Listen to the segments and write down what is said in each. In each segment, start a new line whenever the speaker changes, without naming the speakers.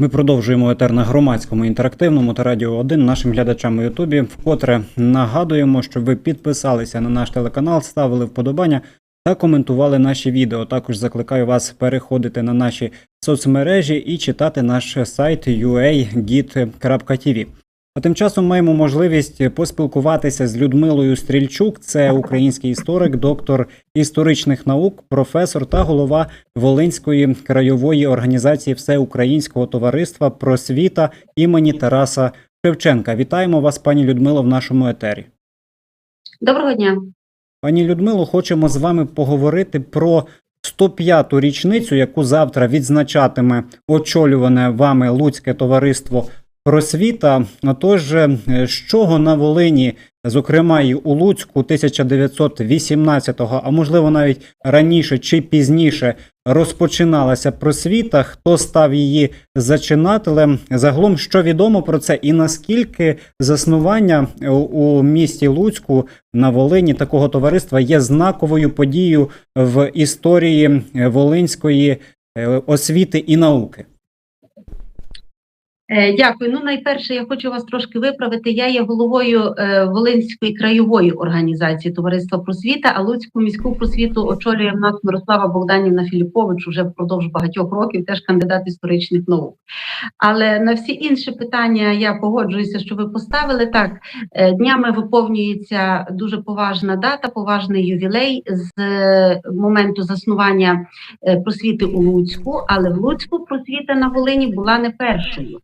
Ми продовжуємо етер на громадському інтерактивному та радіо 1 нашим глядачам у Ютубі. Вкотре нагадуємо, щоб ви підписалися на наш телеканал, ставили вподобання та коментували наші відео. Також закликаю вас переходити на наші соцмережі і читати наш сайт uagit.tv. А тим часом маємо можливість поспілкуватися з Людмилою Стрільчук. Це український історик, доктор історичних наук, професор та голова Волинської краєвої організації Всеукраїнського товариства просвіта імені Тараса Шевченка. Вітаємо вас, пані Людмило, в нашому етері.
Доброго дня.
Пані Людмило, хочемо з вами поговорити про 105-ту річницю, яку завтра відзначатиме очолюване вами Луцьке товариство просвіта. Отож, е, з чого на Волині, зокрема і у Луцьку 1918-го, а можливо навіть раніше чи пізніше розпочиналася просвіта, хто став її зачинателем? Загалом, що відомо про це, і наскільки заснування у- у місті Луцьку на Волині такого товариства є знаковою подією в історії е, волинської е, освіти і науки?
Е, Дякую. Ну, найперше, я хочу вас трошки виправити. Я є головою е, Волинської краєвої організації Товариства просвіта, а Луцьку міську просвіту очолює в нас Мирослава Богданівна Філіпович уже впродовж багатьох років, теж кандидат історичних наук. Але на всі інші питання я погоджуюся, що ви поставили так. е, Днями виповнюється дуже поважна дата, поважний ювілей з моменту заснування просвіти у Луцьку, але в Луцьку просвіта на Волині була не першою.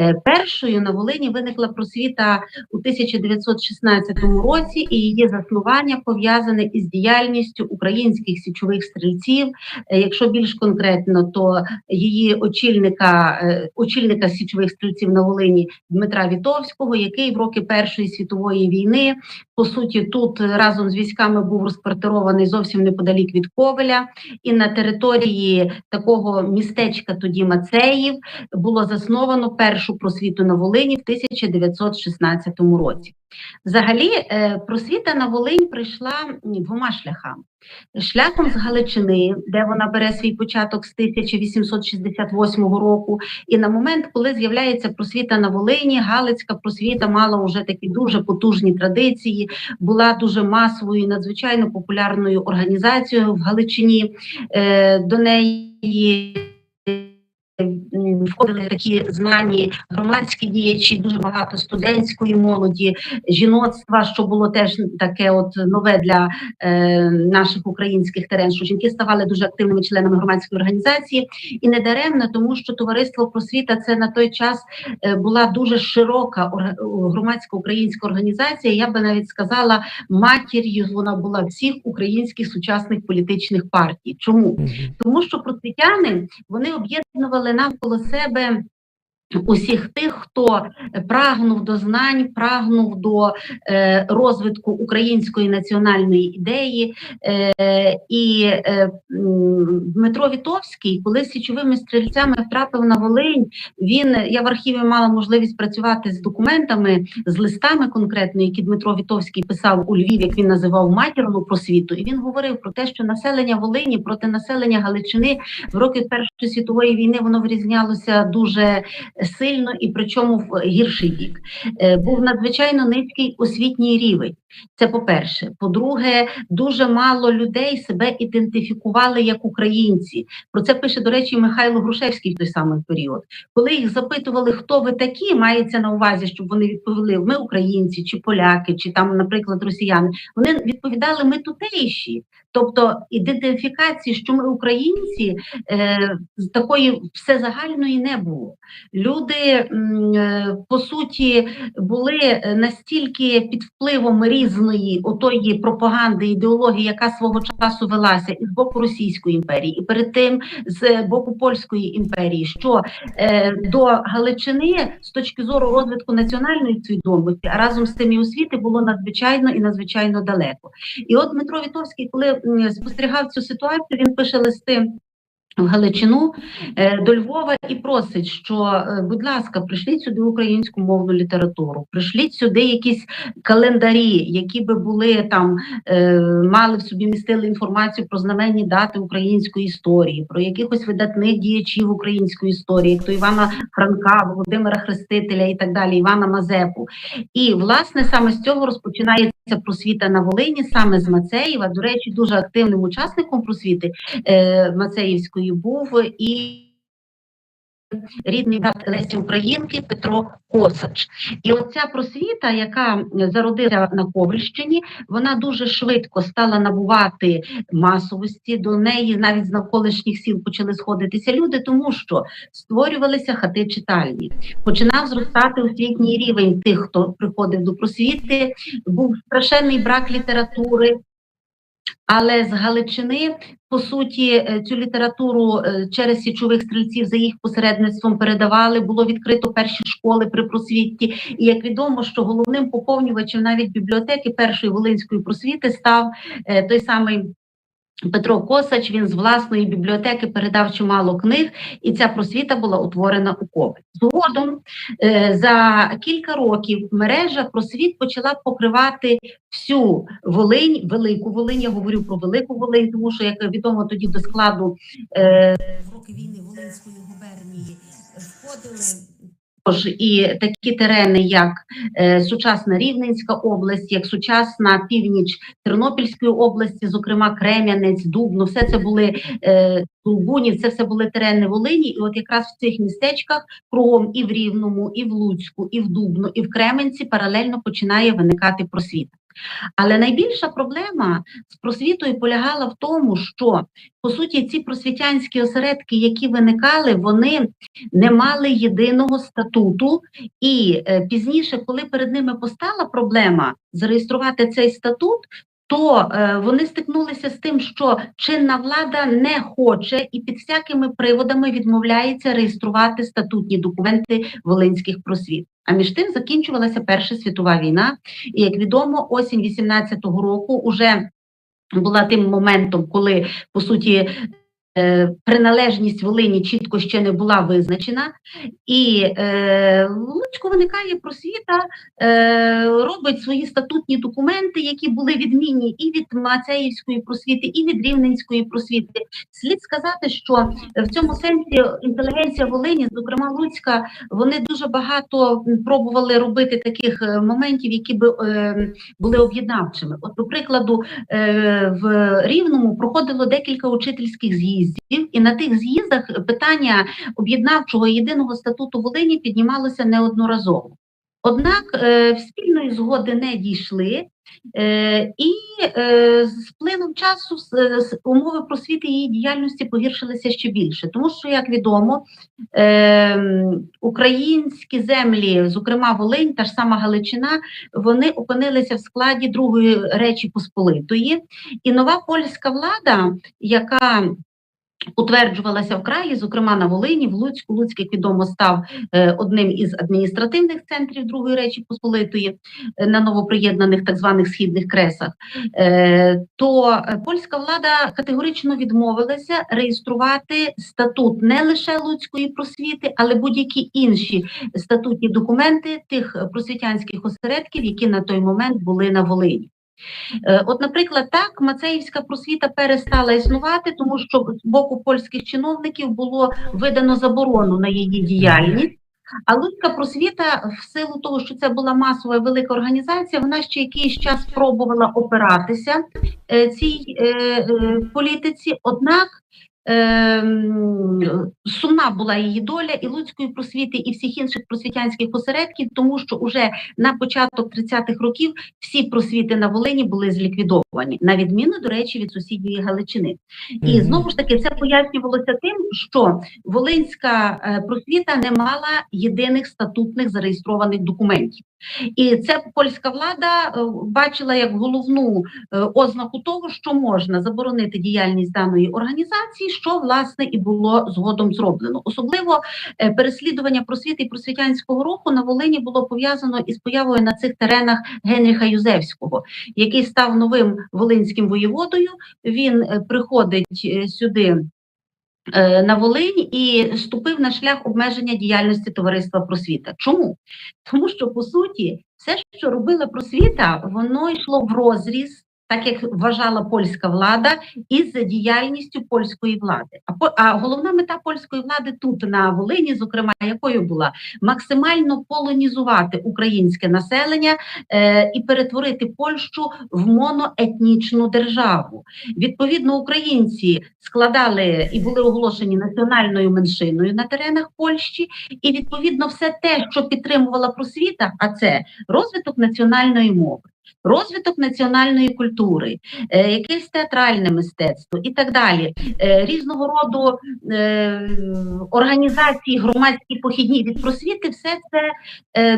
Е, Першою на Волині виникла просвіта у 1916 році, і її заснування пов'язане із діяльністю українських січових стрільців. Е, Якщо більш конкретно, то її очільника, е, очільника січових стрільців на Волині Дмитра Вітовського, який в роки Першої світової війни по суті тут разом з військами був розквартирований зовсім неподалік від Ковеля, і на території такого містечка тоді Мацеїв було засновано першу просвіту на Волині в 1916 році. Взагалі, е, просвіта на Волинь прийшла двома шляхами. Шляхом з Галичини, де вона бере свій початок з 1868 року, і на момент, коли з'являється просвіта на Волині, Галицька просвіта мала вже такі дуже потужні традиції, була дуже масовою надзвичайно популярною організацією в Галичині. Е, До неї входили такі знані громадські діячі, дуже багато студентської молоді, жіноцтва, що було теж таке от нове для е, наших українських терен, що жінки ставали дуже активними членами громадської організації, і не даремно, тому що товариство просвіта це на той час е, була дуже широка громадська українська організація. Я би навіть сказала, матір'ю вона була всіх українських сучасних політичних партій. Чому? Тому що просвітяни вони об'єднували навколо себе. Усіх тих, хто прагнув до знань, прагнув до е, розвитку української національної ідеї, е, і е, Дмитро Вітовський, коли січовими стрільцями втрапив на Волинь, він я в архіві мала можливість працювати з документами, з листами конкретно, які Дмитро Вітовський писав у Львів, як він називав матірну просвіту, і він говорив про те, що населення Волині проти населення Галичини в роки Першої світової війни воно вирізнялося дуже сильно і причому в гірший бік. Е, Був надзвичайно низький освітній рівень. Це по-перше. По-друге, дуже мало людей себе ідентифікували як українці. Про це пише, до речі, Михайло Грушевський в той самий період. Коли їх запитували, хто ви такі, мається на увазі, щоб вони відповіли: ми українці, чи поляки, чи там, наприклад, росіяни. Вони відповідали, ми тутейші. Тобто ідентифікації, що ми українці, е, такої всезагальної не було. Люди е, по суті були е, настільки під впливом різної отої пропаганди ідеології, яка свого часу велася і з боку Російської імперії, і перед тим з боку Польської імперії, що е, до Галичини з точки зору розвитку національної свідомості, а разом з тим і освіти було надзвичайно і надзвичайно далеко. І от Дмитро Вітовський, коли спостерігав цю ситуацію, він пише листи в Галичину е, до Львова і просить, що, е, будь ласка, прийшліть сюди українську мовну літературу, прийшліть сюди якісь календарі, які би були там, е, мали в собі містили інформацію про знаменні дати української історії, про якихось видатних діячів української історії, як то Івана Франка, Володимира Хрестителя і так далі, Івана Мазепу. І власне саме з цього розпочинається просвіта на Волині, саме з Мацеєва. До речі, дуже активним учасником просвіти е, Мацеївської був і рідний брат Лесі Українки Петро Косач. І оця просвіта, яка зародилася на Ковальщині, вона дуже швидко стала набувати масовості. До неї навіть з навколишніх сіл почали сходитися люди, тому що створювалися хати читальні. Починав зростати освітній рівень тих, хто приходив до просвіти. Був страшенний брак літератури. Але з Галичини, по суті, е, цю літературу е, через січових стрільців за їх посередництвом передавали. Було відкрито перші школи при просвіті. І як відомо, що головним поповнювачем навіть бібліотеки першої волинської просвіти став е, той самий. Петро Косач він з власної бібліотеки передав чимало книг, і ця просвіта була утворена у Ковель. Згодом е, за кілька років мережа просвіт почала покривати всю Волинь, велику Волинь. Я говорю про велику Волинь, тому що як відомо тоді до складу е, в роки війни Волинської губернії входили. Тож і такі терени, як е, сучасна Рівненська область, як сучасна північ Тернопільської області, зокрема Крем'янець, Дубно, все це були е, Лубунів, це все були терени Волині. І от якраз в цих містечках кругом і в Рівному, і в Луцьку, і в Дубно, і в Кременці паралельно починає виникати просвіта. Але найбільша проблема з просвітою полягала в тому, що по суті ці просвітянські осередки, які виникали, вони не мали єдиного статуту. І е, пізніше, коли перед ними постала проблема зареєструвати цей статут, то е, вони стикнулися з тим, що чинна влада не хоче і під всякими приводами відмовляється реєструвати статутні документи волинських просвіт. А між тим закінчувалася Перша світова війна, і як відомо, осінь 18-го року уже була тим моментом, коли по суті. Е, Приналежність Волині чітко ще не була визначена, і е, Луцьку виникає просвіта, е, робить свої статутні документи, які були відмінні і від Мацеївської просвіти, і від Рівненської просвіти. Слід сказати, що в цьому сенсі інтелігенція Волині, зокрема Луцька, вони дуже багато пробували робити таких е, моментів, які би були об'єднавчими. От, до прикладу, в Рівному проходило декілька учительських з'їздів, і на тих з'їздах питання об'єднавчого єдиного статуту Волині піднімалося неодноразово. Однак е, спільної згоди не дійшли, е, і е, з плином часу с- умови просвіти її діяльності погіршилися ще більше, тому що, як відомо, е, українські землі, зокрема Волинь, та ж сама Галичина, вони опинилися в складі Другої Речі Посполитої, і нова польська влада, яка утверджувалася в краї, зокрема на Волині, в Луцьку. Луцьк, як відомо, став е, одним із адміністративних центрів Другої Речі Посполитої е, на новоприєднаних так званих східних кресах. Е, то польська влада категорично відмовилася реєструвати статут не лише Луцької просвіти, але будь-які інші статутні документи тих просвітянських осередків, які на той момент були на Волині. Е, От, наприклад, так Мацеївська просвіта перестала існувати, тому що з боку польських чиновників було видано заборону на її діяльність. А Луцька просвіта, в силу того, що це була масова велика організація, вона ще якийсь час пробувала опиратися е, цій е, політиці. Однак сумна була її доля і Луцької просвіти, і всіх інших просвітянських осередків, тому що уже на початок 30-х років всі просвіти на Волині були зліквідовані, на відміну, до речі, від сусідньої Галичини. І знову ж таки це пояснювалося тим, що Волинська е, просвіта не мала єдиних статутних зареєстрованих документів. І це польська влада е, бачила як головну е, ознаку того, що можна заборонити діяльність даної організації, що власне і було згодом зроблено. Особливо е, переслідування просвіти і просвітянського руху на Волині було пов'язано із появою на цих теренах Генріха Юзевського, який став новим волинським воєводою. Він е, приходить е, сюди на Волинь і ступив на шлях обмеження діяльності товариства просвіта. Чому? Тому що по суті, все, що робила просвіта, воно йшло в розріз. Так як вважала польська влада, із діяльністю польської влади. А а головна мета польської влади тут на Волині, зокрема, якою була максимально полонізувати українське населення е, і перетворити Польщу в моноетнічну державу. Відповідно, українці складали і були оголошені національною меншиною на теренах Польщі, і відповідно все те, що підтримувала просвіта, а це розвиток національної мови. Розвиток національної культури, е, якесь театральне мистецтво і так далі, е, різного роду е, організації, громадські похідні від просвіти, все це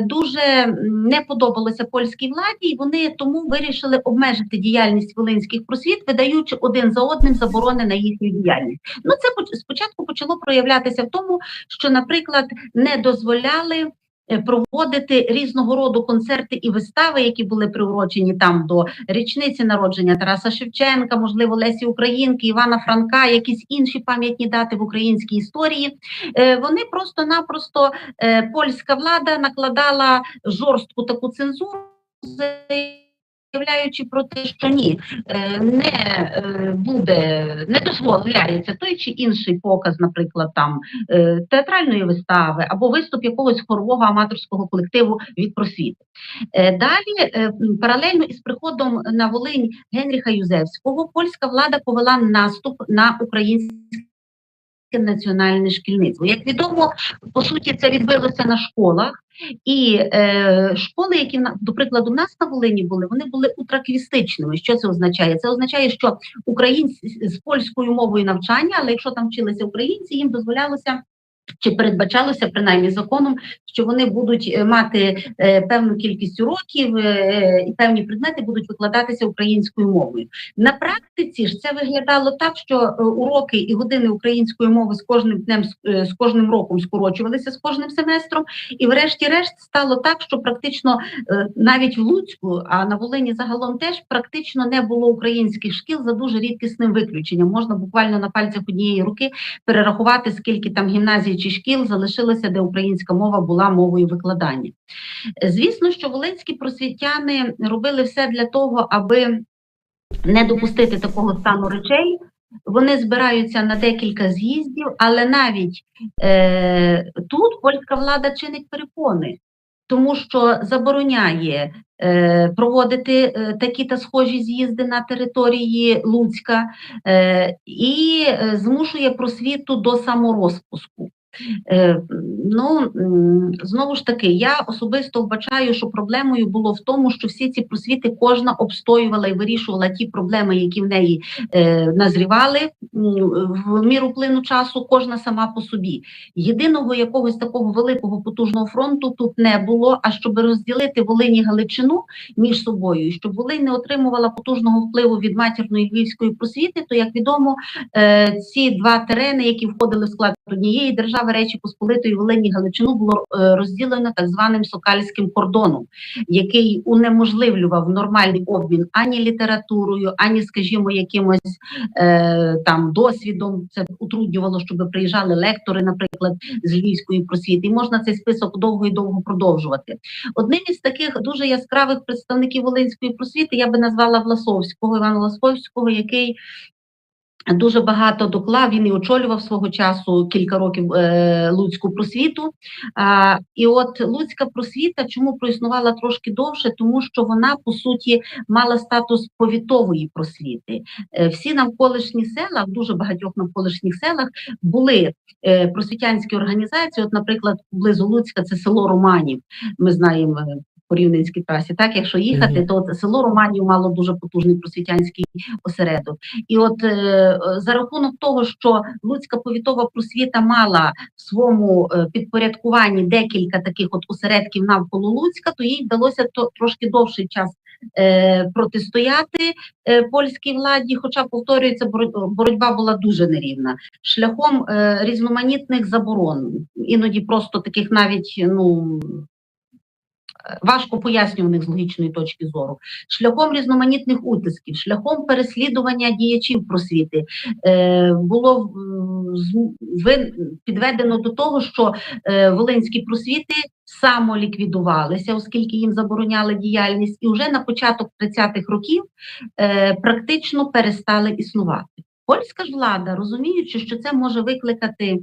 дуже не подобалося польській владі, і вони тому вирішили обмежити діяльність волинських просвіт, видаючи один за одним заборони на їхню діяльність. Ну це спочатку почало проявлятися в тому, що, наприклад, не дозволяли. Е, Проводити різного роду концерти і вистави, які були приурочені там до річниці народження Тараса Шевченка, можливо, Лесі Українки, Івана Франка, якісь інші пам'ятні дати в українській історії. Е, Вони просто-напросто е, польська влада накладала жорстку таку цензуру, заявляючи про те, що ні, е, не е, буде, не дозволяється той чи інший показ, наприклад, там е, театральної вистави або виступ якогось хорового аматорського колективу від просвіти. Далі, паралельно із приходом на Волинь Генріха Юзевського, польська влада повела наступ на українське національне шкільництво. Як відомо, по суті, це відбилося на школах. І е, школи, які до прикладу, в нас на Волині були, вони були утраквістичними. Що це означає? Це означає, що українці з польською мовою навчання, але якщо там вчилися українці, їм дозволялося. Чи передбачалося принаймні законом, що вони будуть е, мати е, певну кількість уроків е, і певні предмети будуть викладатися українською мовою? На практиці ж це виглядало так, що е, уроки і години української мови з кожним днем е, з кожним роком скорочувалися з кожним семестром, і врешті-решт стало так, що практично е, навіть в Луцьку, а на Волині загалом теж практично не було українських шкіл за дуже рідкісним виключенням. Можна буквально на пальцях однієї руки перерахувати, скільки там гімназій чи шкіл залишилося, де українська мова була мовою викладання. Звісно, що волинські просвітяни робили все для того, аби не допустити такого стану речей. Вони збираються на декілька з'їздів, але навіть е, тут польська влада чинить перепони, тому що забороняє е, проводити е, такі та схожі з'їзди на території Луцька е, і е, змушує просвіту до саморозпуску. Е, Ну знову ж таки, я особисто вбачаю, що проблемою було в тому, що всі ці просвіти кожна обстоювала і вирішувала ті проблеми, які в неї е, назрівали в міру плину часу, кожна сама по собі. Єдиного якогось такого великого потужного фронту тут не було. А щоб розділити Волині Галичину між собою, щоб Волинь не отримувала потужного впливу від матірної львівської просвіти, то як відомо, е, ці два терени, які входили в склад однієї держави Речі Посполитої Волині Галичину, було е, розділено так званим сокальським кордоном, який унеможливлював нормальний обмін ані літературою, ані, скажімо, якимось е, там досвідом. Це утруднювало, щоб приїжджали лектори, наприклад, з львівської просвіти. І можна цей список довго і довго продовжувати. Одним із таких дуже яскравих представників волинської просвіти я би назвала Власовського Івана Власовського, який Дуже багато доклав, він і очолював свого часу кілька років е, Луцьку просвіту. А, і от Луцька просвіта чому проіснувала трошки довше, тому що вона по суті мала статус повітової просвіти. Е, всі навколишні села, в дуже багатьох навколишніх селах були е, просвітянські організації. От, наприклад, близу Луцька це село Романів. Ми знаємо. По Рівненській трасі, так якщо їхати, то от село Романів мало дуже потужний просвітянський осередок. І от е, за рахунок того, що Луцька повітова просвіта мала в своєму е, підпорядкуванні декілька таких от осередків навколо Луцька, то їй вдалося то трошки довший час е, протистояти е, польській владі. Хоча повторюється, боро- боротьба була дуже нерівна шляхом різноманітних заборон, іноді просто таких навіть ну. Важко пояснюваних з логічної точки зору, шляхом різноманітних утисків, шляхом переслідування діячів просвіти е, було підведено до того, що е, волинські просвіти самоліквідувалися, оскільки їм забороняли діяльність, і вже на початок 30-х років е, практично перестали існувати. Польська ж влада, розуміючи, що це може викликати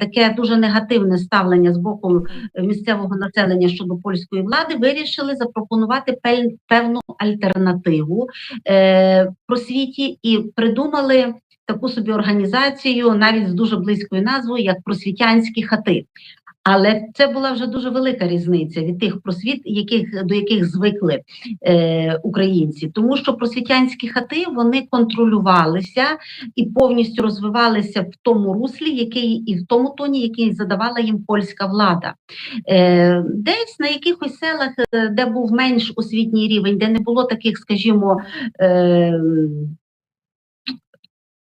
таке дуже негативне ставлення з боку е, місцевого населення щодо польської влади, вирішили запропонувати певну альтернативу е, просвіті і придумали таку собі організацію, навіть з дуже близькою назвою, як просвітянські хати. Але це була вже дуже велика різниця від тих просвіт, яких до яких звикли е, українці, тому що просвітянські хати вони контролювалися і повністю розвивалися в тому руслі, який і в тому тоні, який задавала їм польська влада. Е, десь на якихось селах, е, де був менш освітній рівень, де не було таких, скажімо, е,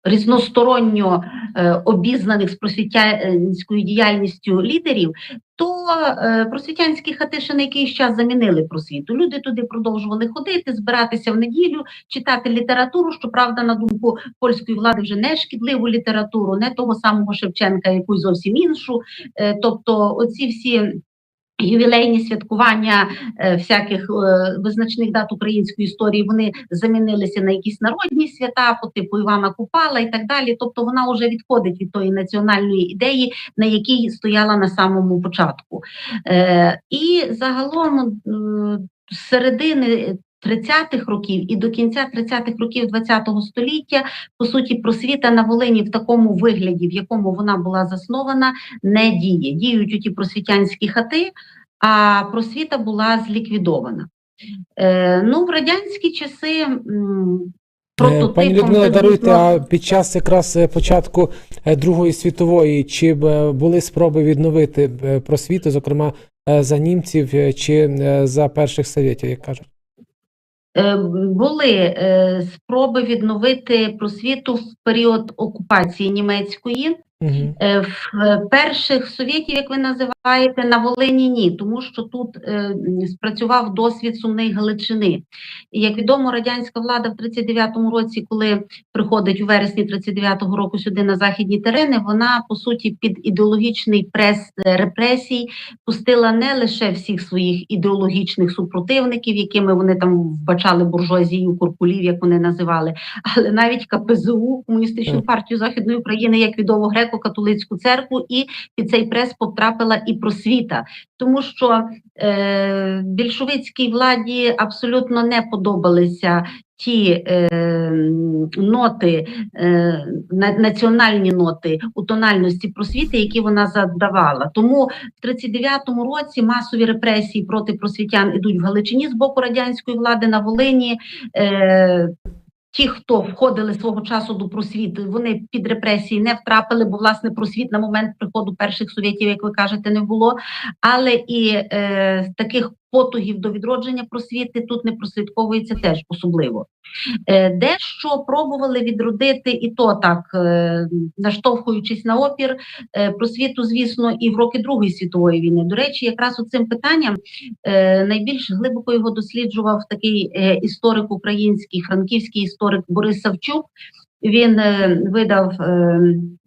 різносторонньо е, обізнаних з просвітянською діяльністю лідерів, то е, просвітянські хати ще на якийсь час замінили просвіту. Люди туди продовжували ходити, збиратися в неділю, читати літературу. Щоправда, на думку польської влади, вже не шкідливу літературу, не того самого Шевченка, якусь зовсім іншу. Е, тобто, оці всі. Ювілейні святкування е, всяких е, визначних дат української історії вони замінилися на якісь народні свята, по типу Івана Купала і так далі. Тобто вона вже відходить від тої національної ідеї, на якій стояла на самому початку. Е, і загалом середини 30-х років і до кінця 30-х років ХХ століття, по суті, просвіта на Волині в такому вигляді, в якому вона була заснована, не діє. Діють у ті просвітянські хати, а просвіта була зліквідована. Е, ну, в радянські часи.
Е, Пані Людмила, даруйте, а під час якраз е, початку е, Другої світової чи були спроби відновити просвіту, зокрема за німців чи за перших совєтів, як кажуть?
Е, Були е, спроби відновити просвіту в період окупації німецької.
Угу.
Е, В е, перших совєтів, як ви називаєте, на Волині ні, тому що тут е, спрацював досвід сумної Галичини. Як відомо, радянська влада в 39-му році, коли приходить у вересні 39-го року сюди на західні терени, вона по суті під ідеологічний прес репресій пустила не лише всіх своїх ідеологічних супротивників, якими вони там вбачали буржуазію, куркулів, як вони називали, але навіть КПЗУ, комуністичну партію Західної України, як відомо греко-католицьку церкву, і під цей прес потрапила і просвіта, тому що е, більшовицькій владі абсолютно не подобалися. Ті е, ноти, е, на- національні ноти у тональності просвіти, які вона задавала. Тому в 39-му році масові репресії проти просвітян ідуть в Галичині з боку радянської влади на Волині. Е, Ті, хто входили свого часу до просвіти, вони під репресії не втрапили, бо власне просвіт на момент приходу перших совєтів, як ви кажете, не було. Але і е, таких потугів до відродження просвіти тут не прослідковується теж особливо. Е, дещо пробували відродити, і то так, е, наштовхуючись на опір е, просвіту, звісно, і в роки Другої світової війни. До речі, якраз у цим питанням найбільш глибоко його досліджував такий історик український, франківський історик Борис Савчук. Він е, видав е,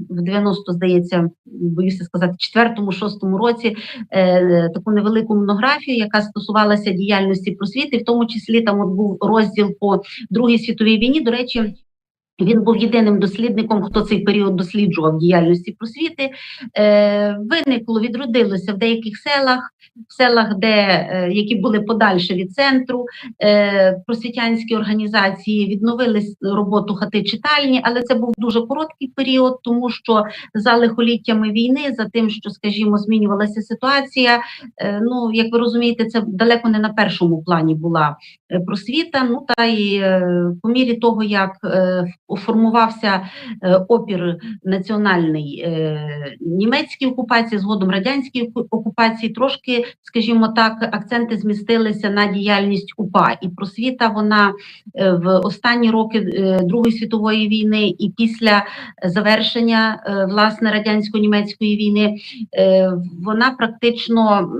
в 90, здається, боюся сказати, четвертому, шостому році е, таку невелику монографію, яка стосувалася діяльності просвіти, в тому числі там от був розділ по Другій світовій війні. До речі, він був єдиним дослідником, хто цей період досліджував діяльності просвіти. Е, виникло, відродилося в деяких селах, в селах, де е, які були подальше від центру, е, просвітянські організації відновили роботу хати читальні, але це був дуже короткий період, тому що за лихоліттями війни, за тим, що, скажімо, змінювалася ситуація. е, ну, як ви розумієте, це далеко не на першому плані була е, просвіта. Ну та й е, по мірі того, як е, формувався е, опір національний е, німецькій окупації, згодом радянській окупації, трошки, скажімо так, акценти змістилися на діяльність УПА. І просвіта вона е, в останні роки Другої світової війни і після завершення власне радянсько-німецької війни вона практично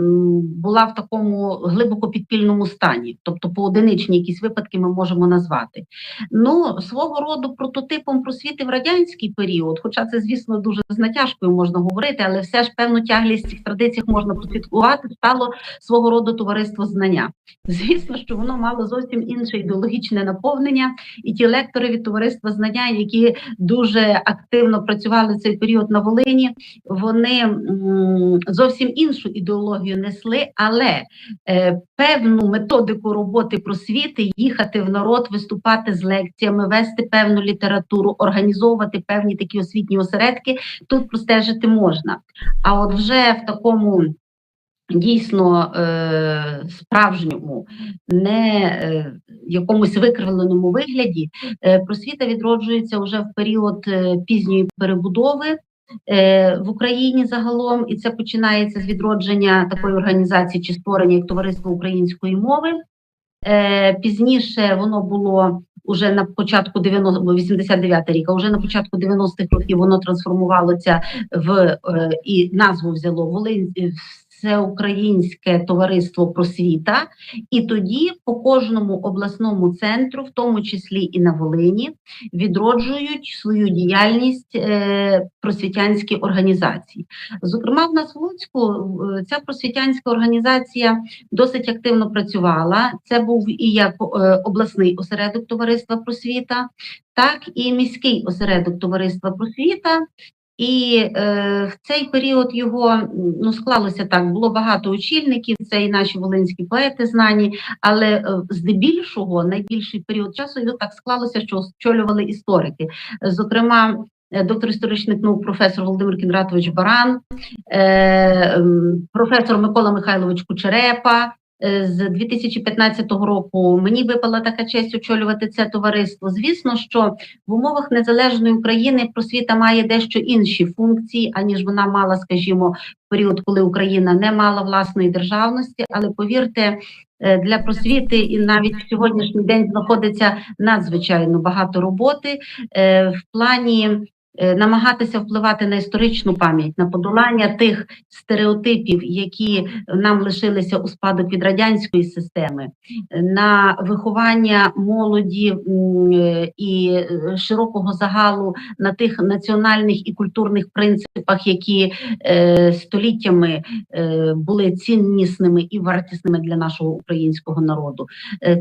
була в такому глибоко підпільному стані, тобто поодиничні якісь випадки ми можемо назвати. Ну, свого роду прототипом просвіти в радянський період, хоча це, звісно, дуже з натяжкою можна говорити, але все ж певну тяглість цих традиціях можна прослідкувати, стало свого роду товариство знання. Звісно, що воно мало зовсім інше ідеологічне наповнення, і ті лектори від товариства знання, які дуже активно працювали цей період на Волині, вони зовсім іншу ідеологію несли, але е, певну методику роботи просвіти, їхати в народ, виступати з лекціями, вести певну літературу, організовувати певні такі освітні осередки, тут простежити можна. А от вже в такому дійсно е, справжньому, не е, якомусь викривленому вигляді, е, просвіта відроджується вже в період е, пізньої перебудови. е, В Україні загалом, і це починається з відродження такої організації чи створення як товариство української мови. Е, Пізніше воно було уже на початку 90, 89 рік, а вже на початку 90-х років воно трансформувалося в е, і назву взяло Волинь. Всеукраїнське товариство просвіта, і тоді по кожному обласному центру, в тому числі і на Волині, відроджують свою діяльність е, просвітянські організації. Зокрема, в нас в Луцьку е, ця просвітянська організація досить активно працювала. Це був і як е, обласний осередок товариства просвіта, так і міський осередок товариства просвіта. І е, в цей період його ну склалося так. Було багато очільників. Це і наші волинські поети знані, але е, здебільшого найбільший період часу його так склалося, що очолювали історики. Зокрема, е, доктор історичних наук, професор Володимир Кіндратович Баран, е, професор Микола Михайлович Кучерепа. Е, З 2015 року мені випала така честь очолювати це товариство. Звісно, що в умовах незалежної України просвіта має дещо інші функції, аніж вона мала, скажімо, в період, коли Україна не мала власної державності. Але повірте, е, для просвіти і навіть в сьогоднішній день знаходиться надзвичайно багато роботи е, в плані. Е, Намагатися впливати на історичну пам'ять, на подолання тих стереотипів, які нам лишилися у спадок від радянської системи, на виховання молоді е, і е, широкого загалу на тих національних і культурних принципах, які століттями були ціннісними і вартісними для нашого українського народу.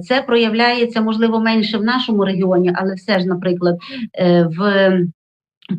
Це проявляється можливо менше в нашому регіоні, але все ж, наприклад, в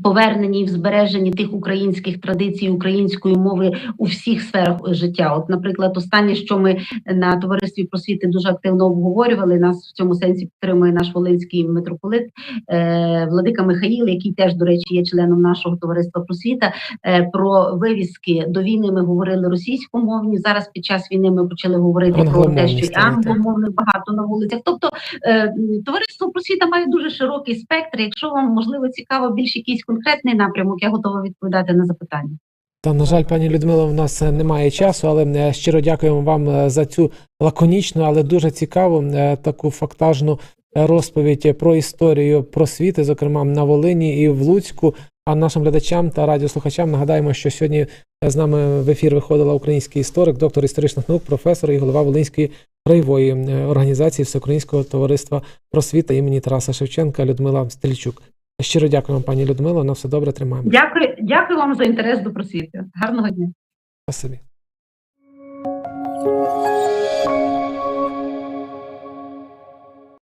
поверненні і в збереженні тих українських традицій української мови у всіх сферах життя. От, наприклад, останнє, що ми на товаристві просвіти дуже активно обговорювали, нас в цьому сенсі підтримує наш волинський митрополит е, Владика Михаїл, який теж, до речі, є членом нашого товариства просвіта. Е, про вивіски до війни ми говорили російськомовні. Зараз під час війни ми почали говорити про те, що і англомовних багато на вулицях. Тобто е, товариство просвіта має дуже широкий спектр. Якщо вам можливо цікаво більш якийсь конкретний напрямок, я готова відповідати на запитання.
Та на жаль, пані Людмило, в нас е, немає часу, але е, щиро дякуємо вам е, за цю лаконічну, але дуже цікаву таку фактажну розповідь про історію просвіти, зокрема на Волині і в Луцьку. А нашим глядачам та радіослухачам нагадаємо, що сьогодні з нами в ефір виходила український історик, доктор історичних наук, професор і голова Волинської краєвої організації Всеукраїнського товариства просвіта імені Тараса Шевченка Людмила Стельчук. Щиро дякуємо, пані Людмило. На все добре тримаємо.
Дякую, дякую вам за інтерес до просвіти. Гарного дня.
Спасибі.